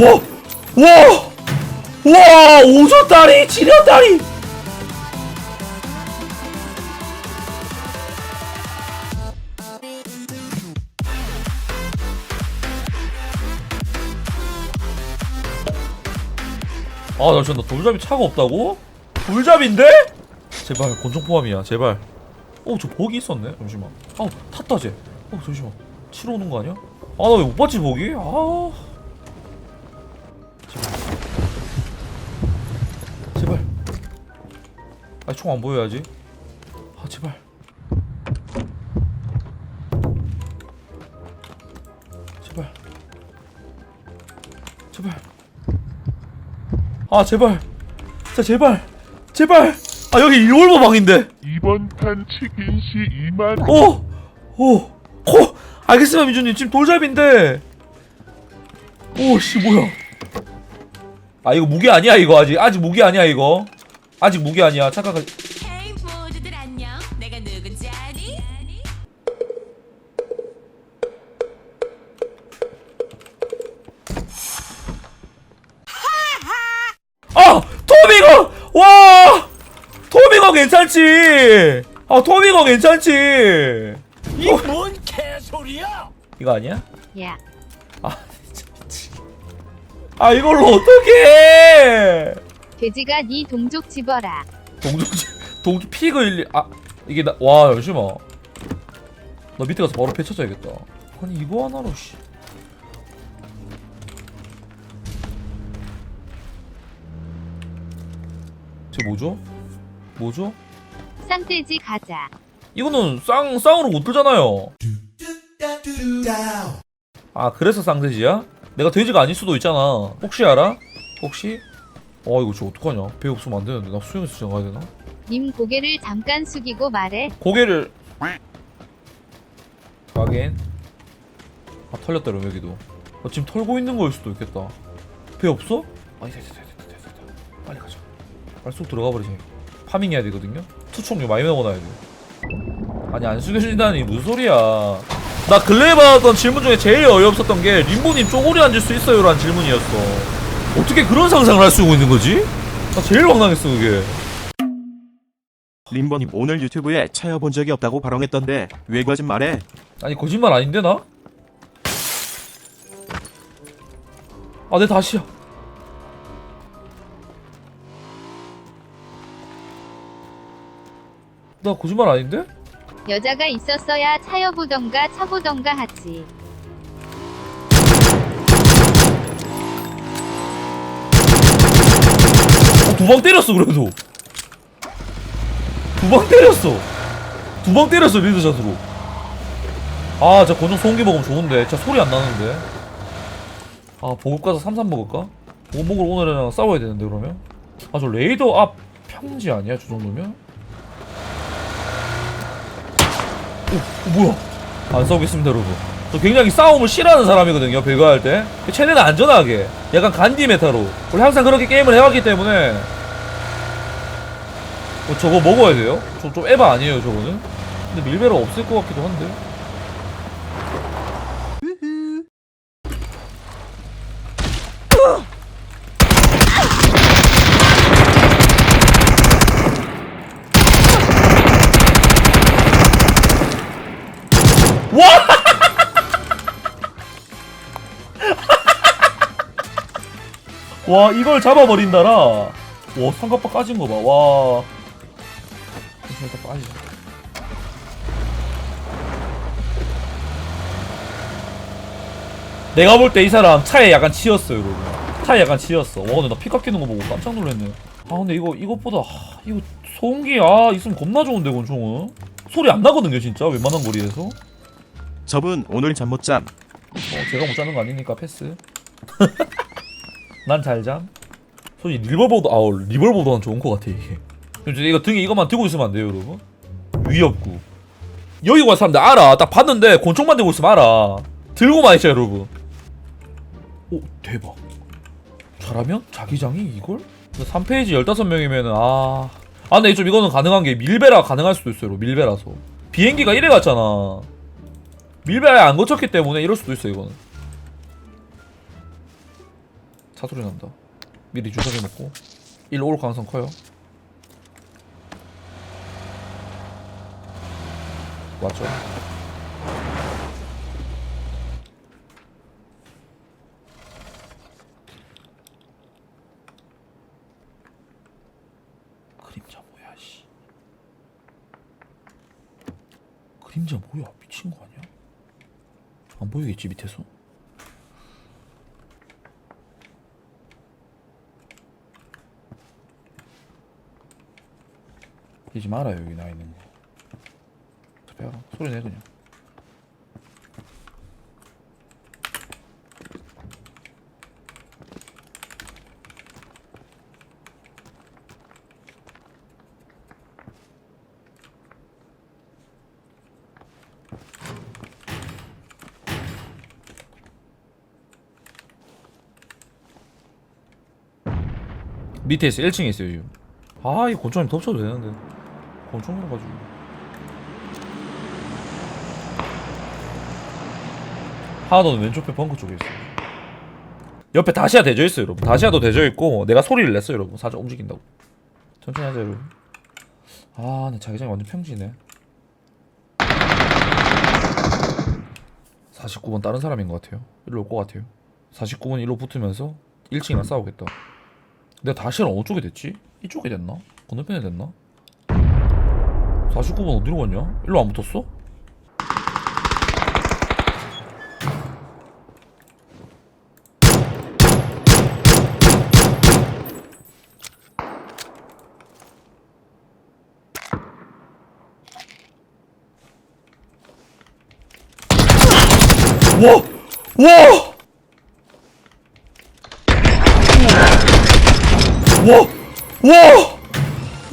와! 와! 와! 오졌다리! 지렸다리! 아, 나 진짜 돌잡이 차가 없다고? 돌잡인데? 제발, 권총 포함이야, 제발. 어, 저 복이 있었네? 잠시만. 아, 탔다, 쟤. 어, 잠시만. 치러 오는 거 아니야? 아, 나 왜 못 봤지, 복이? 아. 아, 총 안 보여야지. 아, 제발. 제발. 제발. 아, 제발. 진짜 제발. 제발. 아, 여기 리볼버 방인데. 이번 판 치킨 시 2만 오! 오! 코! 알겠습니다, 미주님. 지금 돌잡인데. 오, 씨, 뭐야. 아, 이거 무기 아니야, 이거 아직. 아직 무기 아니야, 이거. 아직 무기 아니야. 잠깐, 헤이 모두들 안녕. 내가 누군지 아니? 아! 토미거! 와! 토미거 괜찮지! 아, 토미거 괜찮지! 이 뭔 개소리야! 이거 아니야? 야, 아, 진짜 미치. 아, 이걸로 어떡해! 돼지가 네 동족 집어라. 동족지, 동족 피그 일리, 아, 이게 나, 와, 잠시만. 너 밑에 가서 바로 펼쳐줘야겠다. 아니, 이거 하나로, 씨. 쟤 뭐죠? 뭐죠? 쌍돼지 가자. 이거는 쌍, 쌍으로 못 들잖아요. 아, 그래서 쌍돼지야? 내가 돼지가 아닐 수도 있잖아. 혹시 알아? 혹시? 어, 이거 저 어떡하냐? 배 없으면 안 되는데. 나 수영에서 지나가야 되나? 님 고개를 잠깐 숙이고 말해. 고개를 확인 아 털렸다 그럼 여기도 아, 지금 털고 있는 거일 수도 있겠다 배 없어? 아 있다 있다. 빨리 가자 빨리 쏙 들어가 버리자 파밍 해야 되거든요 투척류 많이 넣어놔야 돼 아니 안 숙여진다니 무슨 소리야 나 근래에 받았던 질문 중에 제일 어이없었던 게 림보님 쪼고리 앉을 수 있어요? 라는 질문이었어 어떻게 그런 상상을 할 수 있는 거지? 나 제일 황당했어 그게 림버님 오늘 유튜브에 차여본 적이 없다고 발언했던데 왜 거짓말해? 아니 거짓말 아닌데 나? 아 내 다시야 나 거짓말 아닌데? 여자가 있었어야 차여보던가 차보던가 하지. 두 방 때렸어 그래도. 두 방 때렸어. 두 방 때렸어 리드샷으로. 아 진짜 권총 소음기 먹으면 좋은데. 진짜 소리 안 나는데. 아 보급 가서 삼삼 먹을까? 보급 먹으러 오늘이랑 싸워야 되는데 그러면? 아 저 레이더 앞 평지 아니야? 저 정도면? 오, 어, 뭐야? 안 싸우겠습니다 여러분. 저 굉장히 싸움을 싫어하는 사람이거든요 배그할 때. 최대한 안전하게. 약간 간디 메타로. 원래 항상 그렇게 게임을 해왔기 때문에 어, 저거 먹어야 돼요? 저 좀 에바 아니에요 저거는? 근데 밀베라 없을 것 같기도 한데 와! 와 이걸 잡아버린다라 와 삼각바 까진 거봐 와 일단 빠지자 내가 볼 때 이 사람 차에 약간 치였어 여러분 차에 약간 치였어 와 근데 나 피 깎이는 거 보고 깜짝 놀랐네 아 근데 이거 이것보다 하, 이거 소음기 아 있으면 겁나 좋은데 권총은 소리 안 나거든요 진짜 웬만한 거리에서 저분 오늘 잠 못 잠. 어, 제가 못 자는 거 아니니까 패스. 난 잘 잠. 솔직히 리볼버도 아 리볼버보다는 좋은 거 같아 이게. 진짜 이거 등에 이것만 들고 있으면 안 돼요 여러분. 위협구. 여기 와 사람들 알아. 딱 봤는데 권총만 들고 있으면 알아. 들고만 있자 여러분. 오 대박. 잘하면 자기장이 이걸? 3페이지 15명이면은 아. 아 근데 좀 이거는 가능한 게 밀배라 가능할 수도 있어요. 밀배라서. 비행기가 이래 갔잖아. 밀배에 안 거쳤기 때문에 이럴 수도 있어 이거는 차 소리 난다 미리 주사기 먹고 일로 올 가능성 커요 맞죠? 그림자 뭐야 씨 그림자 뭐야 미친 거 아니야? 안 보이겠지 밑에서? 뛰지 마라 여기 나 있는 거. 잡혀 소리 내 그냥. 밑에 있어 1층에 있어요 지금. 아이 곤충님 덮쳐도 되는데. 곤충이라 가지고 하나는 왼쪽 배 벙커 쪽에 있어 옆에 다시아 대져 있어요 여러분 다시아도 대져 있고 내가 소리를 냈어요 여러분 살짝 움직인다고 천천히 하자 여러분 아 내 자기장이 완전 평지네 49번 다른 사람인 것 같아요 일로 올 것 같아요 49번 일로 붙으면서 1층이랑 싸우겠다 내가 다시는 어쪽에 됐지? 이쪽에 됐나? 건너편에 됐나? 49번 어디로 갔냐? 일로 안 붙었어? 와! 와! 와! 와!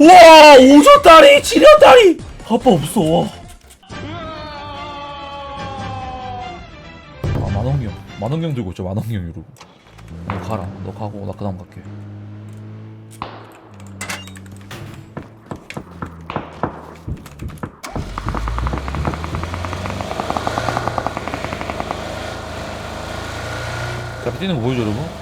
와! 오졌다리! 지렸다리! 아빠 없어, 와. 아, 만원경. 만원경 들고 있죠, 만원경, 여러분. 너 가라. 너 가고, 나 그 다음 갈게. 자, 뛰는 거 보이죠, 여러분?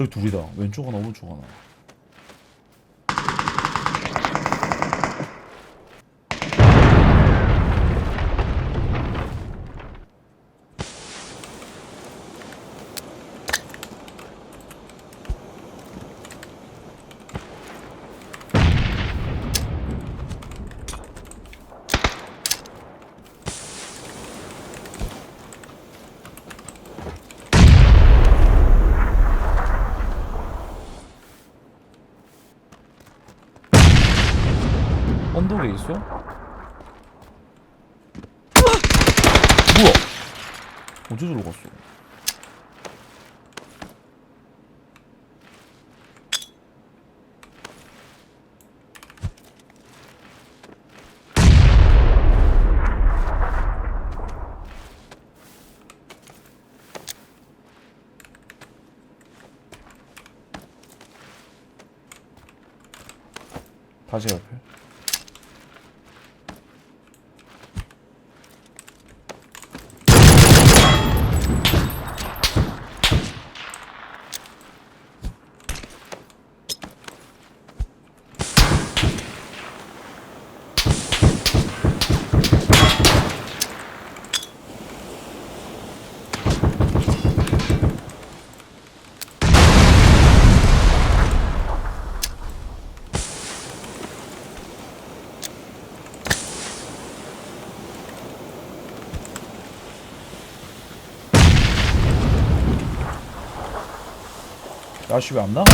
저기 둘이다. 왼쪽 하나, 오른쪽 하나. 언덕에 있어? 뭐야? 어디 저러 갔어? 다시 옆에. 야씨 왜 안 나가?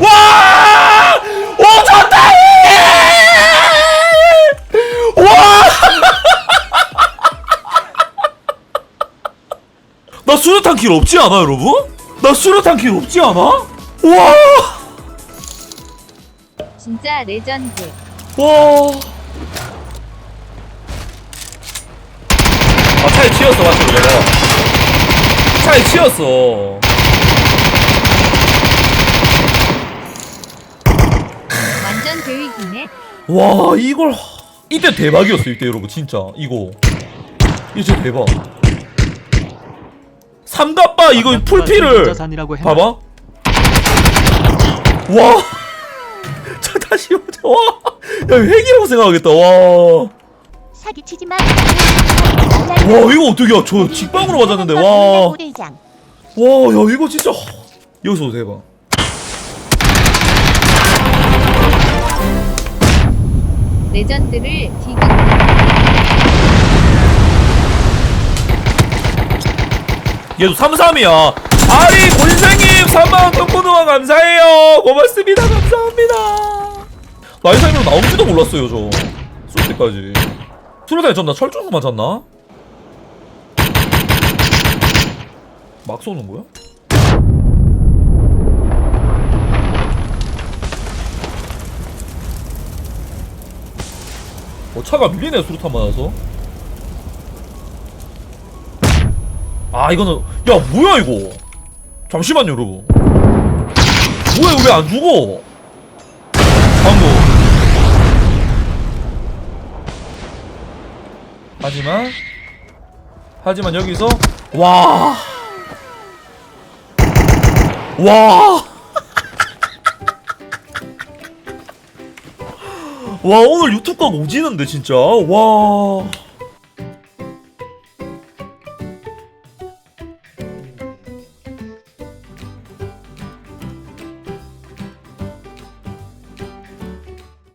와! 오졌다! 와! 나 수류탄 길 없지 않아, 여러분? 나 수류탄 길 없지 않아? 와! 진짜 레전드. 와! 아, 차에 튀었어, 맞죠, 이거. 차에 치였어. 완전 교육이네. 와 이걸 이때 대박이었어 이때 여러분 진짜. 이거. 이거 진짜 대박. 삼갑바 이거 풀피를 산이라고 해. 봐봐. 와자 다시 보자. 와야 핵이라고 생각하겠다. 와와 사기치지 마. 이거 어떻게 저 직방으로 맞았는데 와와 고대장. 야 이거 진짜. 여기서도 대박. 레전드를 디귿. 얘도 33이야. 아리 곤생님 3만원 덕분으로 감사해요. 고맙습니다. 감사합니다. 나이 사이로 나온지도 몰랐어요 저 쏠 때까지 수류탄에 졌나? 철조망 맞았나? 막 쏘는 거야? 어 차가 밀리네 수류탄 맞아서. 아 이거는 야 뭐야 이거? 잠시만요 여러분. 뭐야 이거 왜 안 죽어 하지만 하지만 여기서 와! 와. 와 오늘 유튜브가 오지는데 진짜. 와